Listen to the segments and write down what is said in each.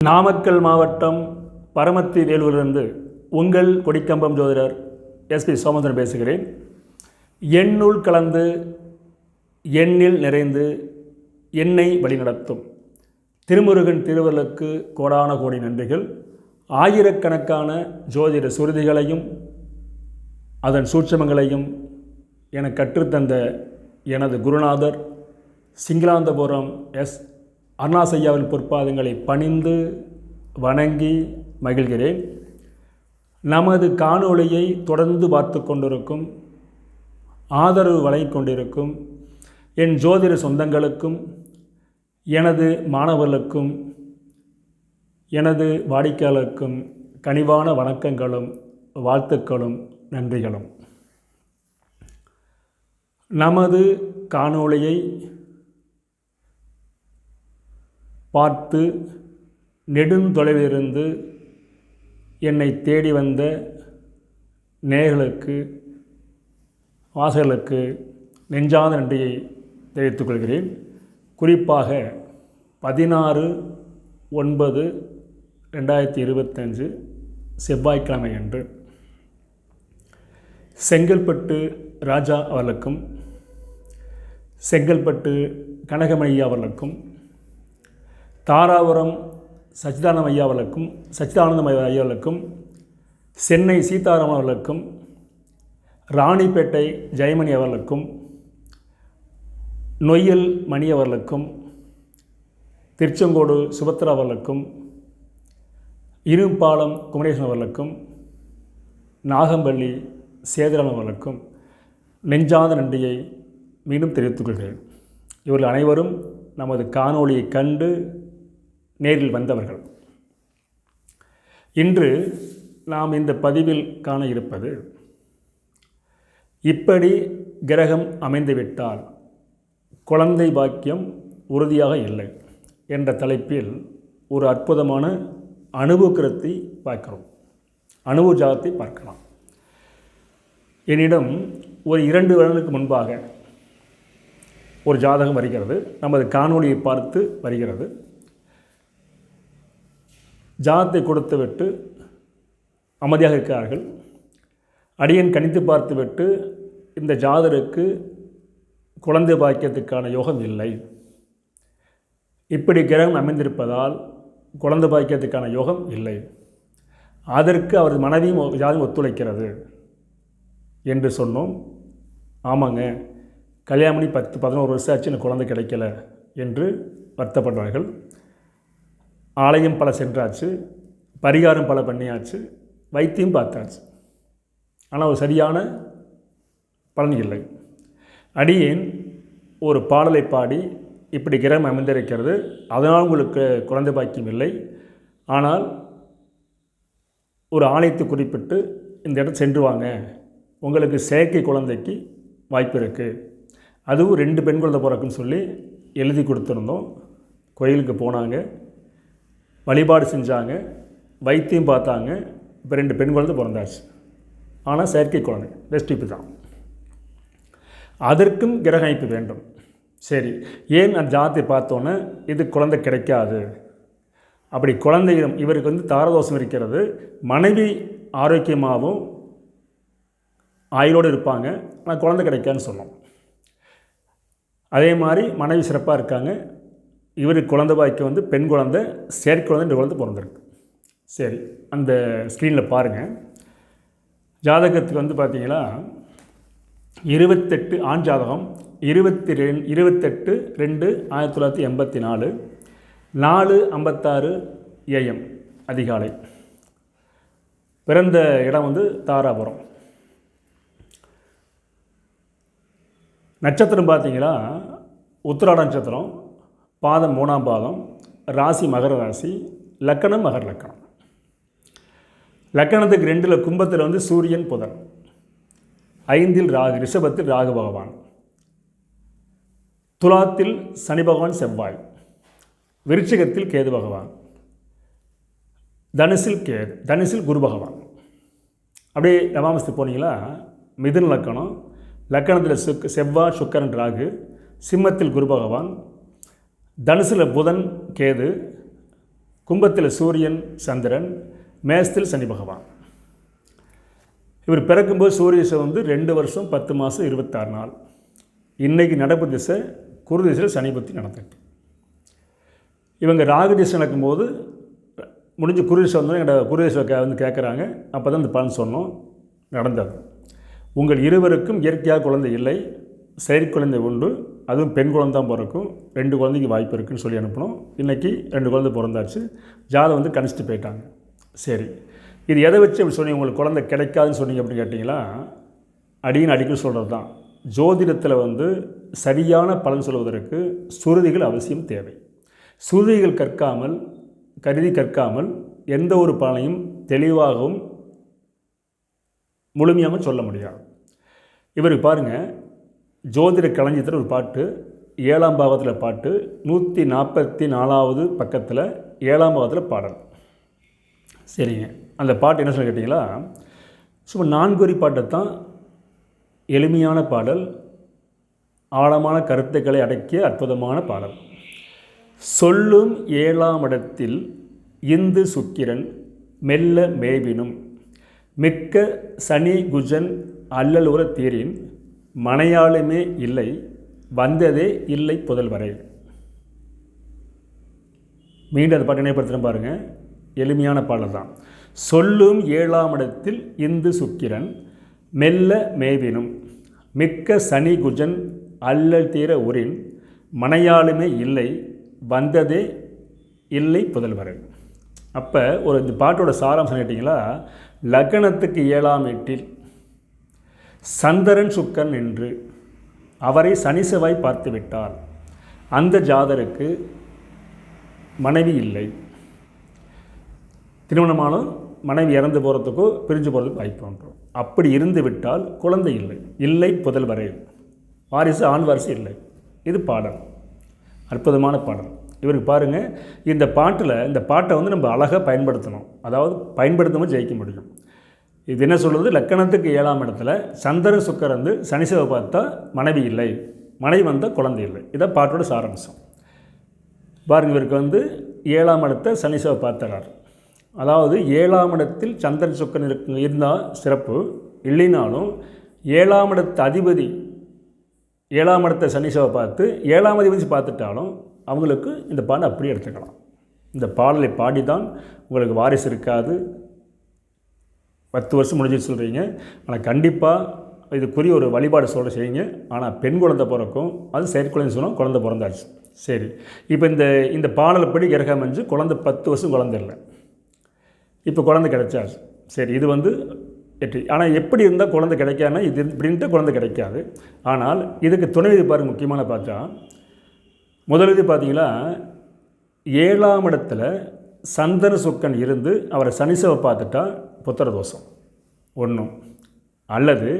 நாமக்கல் மாவட்டம் பரமத்தி வேலூரிலிருந்து உங்கள் கொடிக்கம்பம் ஜோதிடர் எஸ்பி சோமந்திரன் பேசுகிறேன். எண்ணுள் கலந்து எண்ணில் நிறைந்து என்னை வழிநடத்தும். திருமுருகன் திருவள்ளுக்கு கோடான கோடி நன்றிகள். ஆயிரக்கணக்கான ஜோதிட சுருதிகளையும் அதன் சூட்சமங்களையும் எனக்கு கற்றுத்தந்த எனது குருநாதர் சிங்களாந்தபுரம் எஸ். அருணாசையாவின் பொற்பாதங்களை பணிந்து வணங்கி மகிழ்கிறேன். நமது காணொளியை தொடர்ந்து பார்த்து கொண்டிருக்கும் ஆதரவு வழங்கிக் கொண்டிருக்கும் என் ஜோதிட சொந்தங்களுக்கும் எனது மாணவர்களுக்கும் எனது வாடிக்கையாளருக்கும் கனிவான வணக்கங்களும் வாழ்த்துக்களும் நன்றிகளும். நமது காணொளியை பார்த்து நெடுந்தொலைவிலிருந்து என்னை தேடி வந்த நேர்களுக்கு வாசகர்களுக்கு நெஞ்சாத நன்றியை தெரிவித்துக் கொள்கிறேன். குறிப்பாக பதினாறு ஒன்பது ரெண்டாயிரத்தி இருபத்தஞ்சு செவ்வாய்க்கிழமை அன்று செங்கல்பட்டு ராஜா அவர்களுக்கும் செங்கல்பட்டு கனகமணி அவர்களுக்கும் தாராபுரம் சச்சிதானந்தம் ஐயா அவர்களுக்கும் சச்சிதானந்தம் ஐயா சென்னை சீதாராமன் அவர்களுக்கும் ராணிப்பேட்டை ஜெயமணி அவர்களுக்கும் நொய்யல் மணி அவர்களுக்கும் திருச்செங்கோடு சுபத்ரா அவர்களுக்கும் இரும்பாலம் குமரேசன் அவர்களுக்கும் நாகம்பள்ளி சேதுராமன் அவர்களுக்கும் நெஞ்சாத நன்றியை மீண்டும் தெரிவித்துக் கொள்கிறேன். இவர்கள் அனைவரும் நமது காணொளியை கண்டு நேரில் வந்தவர்கள். இன்று நாம் இந்த பதிவில் காண இருப்பது இப்படி கிரகம் அமைந்துவிட்டால் குழந்தை பாக்கியம் உறுதியாக இல்லை என்ற தலைப்பில் ஒரு அற்புதமான அனுபவக்கரத்தை பார்க்கிறோம். அனுபவ ஜாதத்தை பார்க்கலாம். என்னிடம் ஒரு இரண்டு வருடங்களுக்கு முன்பாக ஒரு ஜாதகம் வருகிறது. நமது காணொலியை பார்த்து வருகிறது. ஜாதத்தை கொடுத்துவிட்டு அமைதியாக இருக்கிறார்கள். அடியன் கணித்து பார்த்துவிட்டு இந்த ஜாதருக்கு குழந்தை பாக்கியத்துக்கான யோகம் இல்லை. இப்படி கிரகம் அமைந்திருப்பதால் குழந்தை பாக்கியத்துக்கான யோகம் இல்லை. அதற்கு அவரது மனைவியும் ஜாதகம் ஒத்துழைக்கிறது என்று சொன்னோம். ஆமாங்க. கல்யாணம் பண்ணி பத்து பதினோரு வருஷம் ஆச்சு எனக்கு குழந்தை கிடைக்கல என்று வருத்தப்படுறார்கள் ஆலயம் பல சென்றாச்சு பரிகாரம் பல பண்ணியாச்சு வைத்தியம் பார்த்தாச்சு. ஆனால் ஒரு சரியான பலன் இல்லை. அடியேன் ஒரு பாடலை பாடி இப்படி கிரகம் அமைந்திருக்கிறது அதனால் உங்களுக்கு குழந்தை பாக்கியம் இல்லை. ஆனால் ஒரு ஆலயத்தை குறிப்பிட்டு இந்த இடம் சென்று வாங்க உங்களுக்கு செயற்கை குழந்தைக்கு வாய்ப்பு இருக்குது அதுவும் ரெண்டு பெண் குழந்தை பிறக்குன்னு சொல்லி எழுதி கொடுத்துருந்தோம். கோயிலுக்கு போனாங்க. வழிபாடு செஞ்சாங்க. வைத்தியம் பார்த்தாங்க. இப்போ ரெண்டு பெண் குழந்தை பிறந்தாச்சு. ஆனால் செயற்கை குழந்தை. ரெஸ்டிப்பு தான். அதற்கும் கிரக அமைப்பு வேண்டும். சரி ஏன் அந்த ஜாதத்தை பார்த்தோன்னே இது குழந்தை கிடைக்காது? அப்படி குழந்தை இவருக்கு வந்து தாரதோஷம் இருக்கிறது. மனைவி ஆரோக்கியமாகவும் ஆயுளோடு இருப்பாங்க. ஆனால் குழந்தை கிடைக்காதுன்னு சொன்னோம். அதே மாதிரி மனைவி சிறப்பாக இருக்காங்க. இவருக்கு குழந்தை பாய்க்கு வந்து பெண் குழந்தை செயற்கை குழந்தை ரெண்டு குழந்தை பிறந்திருக்கு. சரி அந்த ஸ்க்ரீனில் பாருங்கள் ஜாதகத்துக்கு வந்து பார்த்தீங்கன்னா இருபத்தெட்டு ஆண் ஜாதகம் இருபத்தி ரெண் இருபத்தெட்டு ரெண்டு ஆயிரத்தி தொள்ளாயிரத்தி எண்பத்தி நாலு நாலு ஐம்பத்தாறு ஏஎம் அதிகாலை. பிறந்த இடம் வந்து தாராபுரம். நட்சத்திரம் பார்த்தீங்கன்னா உத்திராட நட்சத்திரம் பாதம் மூணாம் பாதம் ராசி மகர ராசி லக்கணம் மகர லக்கணம். லக்கணத்துக்கு ரெண்டில் கும்பத்தில் வந்து சூரியன் புதன். ஐந்தில் ராகு ரிஷபத்தில் ராகு பகவான். துலாத்தில் சனி பகவான் செவ்வாய். விருச்சிகத்தில் கேது பகவான். தனுசில் கேது தனுசில் குரு பகவான். அப்படியே நவாமஸ்து போனீங்களா? மிதுன் லக்கணம் லக்கணத்தில் சுக் செவ்வாய் சுக்கரன் ராகு சிம்மத்தில் குரு பகவான் தனுசில் புதன் கேது கும்பத்தில் சூரியன் சந்திரன் மேசத்தில் சனி பகவான். இவர் பிறக்கும்போது சூரிய திசை வந்து ரெண்டு வருஷம் பத்து மாதம் இருபத்தாறு நாள். இன்றைக்கி நடப்பு திசை குரு திசையில் சனி பற்றி நடந்துட்டு. இவங்க ராகு திசை நடக்கும்போது முடிஞ்சு குரு திசை வந்து எங்களோட குரு திசை கே வந்து கேட்குறாங்க அப்போ தான் இந்த பலன் சொன்னோம். நடந்தது. உங்கள் இருவருக்கும் இயற்கையாக குழந்தை இல்லை செயற்குழந்தை உண்டு அதுவும் பெண் குழந்தை தான் பிறக்கும். ரெண்டு குழந்தைக்கு வாய்ப்பு இருக்குன்னு சொல்லி அனுப்பினோம். இன்றைக்கி ரெண்டு குழந்தை பிறந்தாச்சு. ஜாதை வந்து கணிச்சிட்டு போயிட்டாங்க. சரி. இது எதை வச்சு அப்படி சொன்னீங்க? உங்களுக்கு குழந்தை கிடைக்காதுன்னு சொன்னீங்க அப்படின்னு கேட்டிங்களா? அடின்னு அடிக்கடி சொல்கிறது தான். ஜோதிடத்தில் வந்து சரியான பலன் சொல்வதற்கு சுருதிகள் அவசியம் தேவை. சுருதிகள் கற்காமல் கருதி கற்காமல் எந்த ஒரு பலனையும் தெளிவாகவும் முழுமையாகவும் சொல்ல முடியாது. இவருக்கு பாருங்கள் ஜோதிட களஞ்சியத்தில் ஒரு பாட்டு ஏழாம் பாகத்தில் பாட்டு நூற்றி நாற்பத்தி நாலாவது பக்கத்தில் ஏழாம் பாகத்தில் பாடல். சரிங்க. அந்த பாட்டு என்ன சொல்லி கேட்டிங்களா? சும்மா நான்குவரி பாட்டை தான் எளிமையான பாடல் ஆழமான கருத்துக்களை அடக்கிய அற்புதமான பாடல். சொல்லும் ஏழாம் இடத்தில் இந்து சுக்கிரன் மெல்ல மேவினும் மிக்க சனி குஜன் அல்லலுற தீரின் மனையாளுமே இல்லை வந்ததே இல்லை புதல்வரை மீண்டும் அந்த பாட்டு நினைப்படுத்துகிறேன் பாருங்கள் எளிமையான பாடல் தான். சொல்லும் ஏழாம் இடத்தில் இந்து சுக்கிரன் மெல்ல மேவினும் மிக்க சனி குஜன் அல்லல் தீர உரின் மனையாளுமே இல்லை வந்ததே இல்லை புதல்வரை அப்போ ஒரு இந்த பாட்டோட சாராம்சம் கேட்டிங்களா? லக்னத்துக்கு ஏழாம் எட்டில் சந்தரன் சுக்கன் என்று அவரை சனி செவ்வாய் அந்த ஜாதருக்கு மனைவி இல்லை. திருமணமானும் மனைவி இறந்து போகிறதுக்கோ பிரிஞ்சு போகிறதுக்கு வாய்ப்பு உண்டு. அப்படி இருந்து விட்டால் குழந்தை இல்லை. இல்லை புதல்வரை வாரிசு ஆண் வாரிசு இல்லை. இது பாடல். அற்புதமான பாடல். இவருக்கு பாருங்கள் இந்த பாட்டில் இந்த பாட்டை வந்து நம்ம அழகாக பயன்படுத்தணும். அதாவது பயன்படுத்தாமல் ஜெயிக்க முடியும். இது என்ன சொல்கிறது லக்கணத்துக்கு ஏழாம் இடத்துல சந்திர சுக்கர் வந்து சனிசேவை பார்த்தா மனைவி இல்லை. மனைவி வந்தால் குழந்தை இல்லை. இதான் பாட்டோட சாராம்சம். பாருங்க இவருக்கு வந்து ஏழாம் இடத்த சனிசேவை பார்த்துறார். அதாவது ஏழாம் இடத்தில் சந்திரன் சுக்கன் இருக்கு இருந்தால் சிறப்பு. இல்லைனாலும் ஏழாம் இடத்த அதிபதி ஏழாம் இடத்த சனிசேவை பார்த்து ஏழாம் அதிபதி பார்த்துட்டாலும் அவங்களுக்கு இந்த பாடலை அப்படியே எடுத்துக்கலாம். இந்த பாடலை பாடி தான் உங்களுக்கு வாரிசு இருக்காது. பத்து வருஷம் முடிஞ்சுன்னு சொல்கிறீங்க ஆனால் கண்டிப்பாக இதுக்குரிய ஒரு வழிபாடு சொல்ல செய்யுங்க. ஆனால் பெண் குழந்தை பிறக்கும். அது செயற்குழந்தை சொன்னால் குழந்தை பிறந்தாச்சு. சரி. இப்போ இந்த இந்த பாடலைப்படி கிரகம் அமைஞ்சு குழந்தை பத்து வருஷம் குழந்தை இல்லை. இப்போ குழந்தை கிடைச்சாச்சு. சரி இது வந்து எட்டு ஆனால் எப்படி இருந்தால் குழந்தை கிடைக்காதுன்னா இது இப்படின்ட்டு குழந்தை கிடைக்காது. ஆனால் இதுக்கு துணை இது பாருங்க முக்கியமான பார்த்தா முதல் பார்த்தீங்களா ஏழாம் இடத்துல சந்தன சுக்கன் இருந்து அவரை சனிசவை பார்த்துட்டா புத்திர தோஷம் ஒன்றும் அல்லது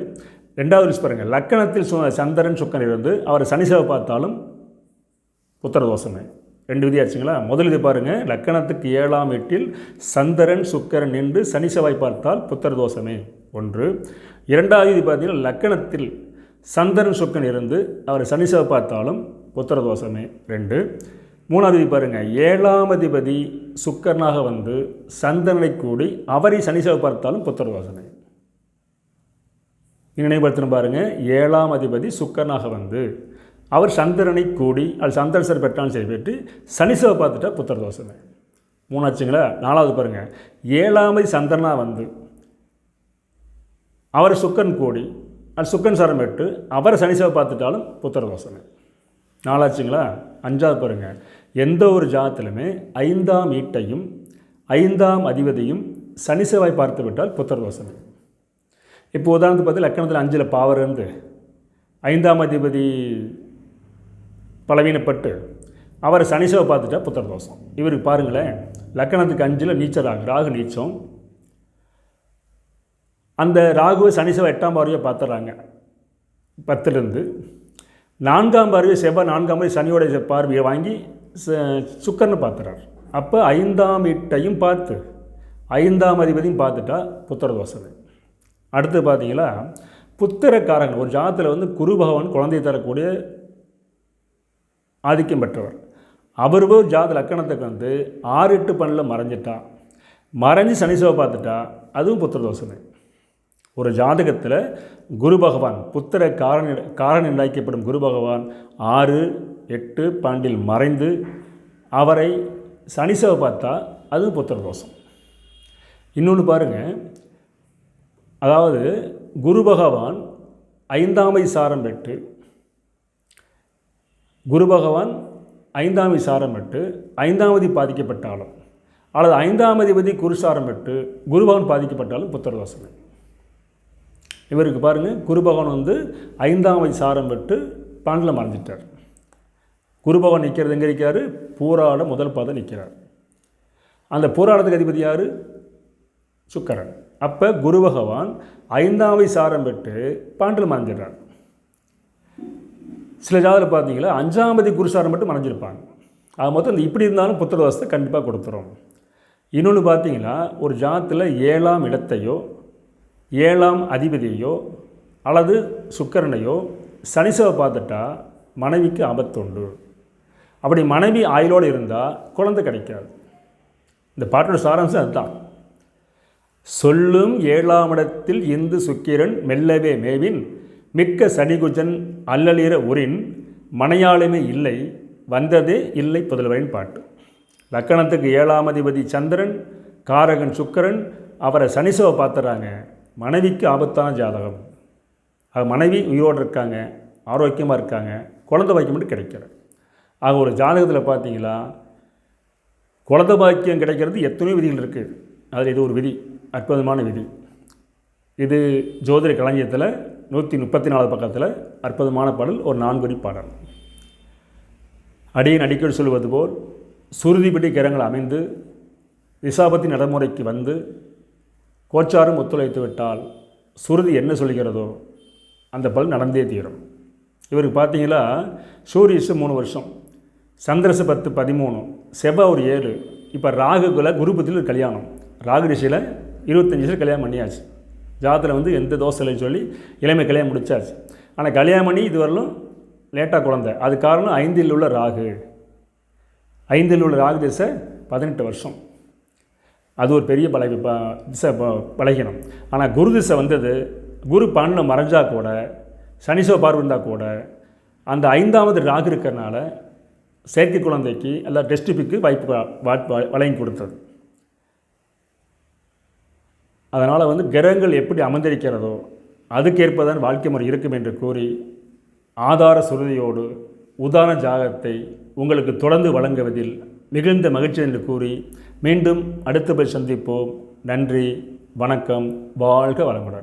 ரெண்டாவது விஷயம் பாருங்கள் லக்கணத்தில் சு சந்திரன் சுக்கன் இருந்து அவரை சனிசவை பார்த்தாலும் புத்திர தோஷமே ரெண்டு விதியாச்சுங்களா முதல் இது பாருங்கள் லக்கணத்துக்கு ஏழாம் எட்டில் சந்திரன் சுக்கரன் நின்று சனி செவ்வாய் பார்த்தால் புத்திர தோஷமே ஒன்று. இரண்டாவது இது பார்த்தீங்கன்னா லக்கணத்தில் சந்திரன் சுக்கன் இருந்து அவர் சனி செவ்வாய் பார்த்தாலும் புத்திர தோஷமே ரெண்டு. மூணாவது பாருங்கள் ஏழாம் அதிபதி சுக்கரனாக வந்து சந்திரனை கூடி அவரை சனிசவை பார்த்தாலும் புத்தர் தோஷமே நினைவுபடுத்தணும் பாருங்கள் ஏழாம் அதிபதி சுக்கரனாக வந்து அவர் சந்திரனை கூடி அது சந்திரசர் பெற்றாலும் சரி பெற்று சனிசவை பார்த்துட்டா புத்தர் தோசனை மூணாச்சுங்களா நாலாவது பாருங்கள் ஏழாமதி சந்திரனாக வந்து அவர் சுக்கன் கூடி அது சுக்கன் சரம் பெற்று அவரை சனிசவை பார்த்துட்டாலும் புத்தர தோசனை நாலாச்சுங்களா? அஞ்சாவது பாருங்கள் எந்த ஒரு ஜாதத்திலுமே ஐந்தாம் ஈட்டையும் ஐந்தாம் அதிபதியும் சனி செவ்வாய் பார்த்து விட்டால் புத்தர் தோஷமே. இப்போ உதாரணத்துக்கு பார்த்து லக்கணத்தில் அஞ்சில் பாவர் இருந்து ஐந்தாம் அதிபதி பலவீனப்பட்டு அவர் சனிசவை பார்த்துட்டா புத்தர் தோஷம். இவருக்கு பாருங்களேன் லக்கணத்துக்கு அஞ்சில் நீச்சராக ராகு ராகு நீச்சம். அந்த ராகுவை சனிசவை எட்டாம் பார்வையை பார்த்துட்றாங்க. பத்துலேருந்து நான்காம் பார்வை செவ்வாய் நான்காம் பார்வை சனியோட பார்வையை வாங்கி சுக்கர்னு பார்த்துறார் அப்போ ஐந்தாம் வீட்டையும் பார்த்து ஐந்தாம் அதிபதியும் பார்த்துட்டா புத்திர தோசனை அடுத்து பார்த்தீங்களா புத்திரக்காரன் ஒரு ஜாதத்தில் வந்து குரு பகவான் குழந்தை தரக்கூடிய ஆதிக்கம் பெற்றவர். அவர் ஒரு ஜாத லக்கணத்துக்கு வந்து ஆறு எட்டு பண்ணில் மறைஞ்சிட்டா. மறைஞ்சு சனி பார்த்துட்டா அதுவும் புத்திர தோசனை ஒரு ஜாதகத்தில் குரு பகவான் புத்திர காரண காரணம் நிர்ணயிக்கப்படும் குரு பகவான் ஆறு எட்டு பன்னெண்டில் மறைந்து அவரை சனிசவை பார்த்தா அது புத்திர தோஷம். இன்னொன்று பாருங்கள் அதாவது குரு பகவான் ஐந்தாமை சாரம் பெற்று குரு பகவான் ஐந்தாமை சாரம் பெற்று ஐந்தாமதி பாதிக்கப்பட்டாலும் அல்லது ஐந்தாம் அதிபதி குருசாரம் பெற்று குரு பாதிக்கப்பட்டாலும் பாதிக்கப்பட்டாலும் புத்திரதோஷமே இவருக்கு பாருங்கள் குரு பகவான் வந்து ஐந்தாம் சாரம் பெற்று பாண்டில் மறைஞ்சிட்டார். குரு பகவான் நிற்கிறது எங்கே நிற்கிறாரு பூராட முதல் பாதம் நிற்கிறார் அந்த பூராடத்துக்கு அதிபதி யார்? சுக்கரன். அப்போ குரு பகவான் ஐந்தாவை சாரம் பெற்று பாண்டில் மறைஞ்சிடுறார். சில ஜாதகத்தில் பார்த்தீங்களா அஞ்சாமதி குருசாரம் மட்டும் மறைஞ்சிருப்பாங்க. அது மொத்தம் இந்த இப்படி இருந்தாலும் புத்திரவாசத்தை கண்டிப்பாக கொடுத்துரும். இன்னொன்று பார்த்தீங்கன்னா ஒரு ஜாத்தில் ஏழாம் இடத்தையோ ஏழாம் அதிபதியோ அல்லது சுக்கரனையோ சனிசவை பார்த்துட்டா மனைவிக்கு ஆபத்துண்டு. அப்படி மனைவி ஆயுளோடு இருந்தால் குழந்தை கிடைக்காது. இந்த பாட்டோட சாராம்சம் அதுதான். சொல்லும் ஏழாம் இடத்தில் இந்து சுக்கிரன் மெல்லவே மேவின் மிக்க சனிகுஜன் அல்லலிற உரின் மனையாளுமே இல்லை வந்ததே இல்லை புதல்வரின் பாட்டு. லக்கணத்துக்கு ஏழாம் அதிபதி சந்திரன் காரகன் சுக்கரன் அவரை சனிசவை பார்த்துறாங்க. மனைவிக்கு ஆபத்தான ஜாதகம். அது மனைவி உயிரோடு இருக்காங்க ஆரோக்கியமாக இருக்காங்க குழந்தை பாக்கியம் மட்டும் கிடைக்கிற ஆக ஒரு ஜாதகத்தில் பார்த்தீங்களா குழந்தை பாக்கியம் கிடைக்கிறது எத்தனையோ விதிகள் இருக்குது அதில் இது ஒரு விதி அற்புதமான விதி. இது ஜோதிட களஞ்சியத்தில் நூற்றி முப்பத்தி நாலு பக்கத்தில் அற்புதமான பாடல் ஒரு நான்குடி பாடல். அடியின் அடிக்கடி சொல்வது போல் சுருதிப்படி கிரகங்கள் அமைந்து திசாபத்தி நடைமுறைக்கு வந்து கோச்சாரும் ஒத்துழைத்து விட்டால் சுருதி என்ன சொல்கிறதோ அந்த பலன் நடந்தே தீரும். இவருக்கு பார்த்தீங்களா? சூரியசு மூணு வருஷம் சந்திரசு பத்து பதிமூணு செவ்வாய் ஒரு ஏழு. இப்போ ராகுகுல குருபத்தில் ஒரு கல்யாணம். ராகு ரிஷியில் இருபத்தஞ்சி வருஷம் கல்யாணம் பண்ணியாச்சு. ஜாதத்தில் வந்து எந்த தோசை இல்லைன்னு சொல்லி இளமை கல்யாணம் முடித்தாச்சு ஆனால் கல்யாணம் பண்ணி இதுவரையிலும் லேட்டாக குழந்தை. அது காரணம் ஐந்தில் உள்ள ராகு. ஐந்தில் உள்ள ராகு திசை பதினெட்டு வருஷம். அது ஒரு பெரிய பல திசை பலகீனம். ஆனால் குரு திசை வந்தது குரு பண்ண மறைஞ்சா கூட சனிசோ பார்வை இருந்தால் கூட அந்த ஐந்தாவது ராகு இருக்கிறனால செயற்கை குழந்தைக்கு எல்லாம் டெஸ்டிபிக்கு வாய்ப்பு வழங்கி கொடுத்தது. அதனால் வந்து கிரகங்கள் எப்படி அமர்ந்திருக்கிறதோ அதுக்கேற்பதான் வாழ்க்கை முறை இருக்கும் என்று கூறி ஆதார சுருதியோடு உதாரண ஜாகத்தை உங்களுக்கு தொடர்ந்து வழங்குவதில் மிகுந்த மகிழ்ச்சி என்று கூறி மீண்டும் அடுத்த போய் சந்திப்போம். நன்றி வணக்கம் வாழ்க வளமுடன்.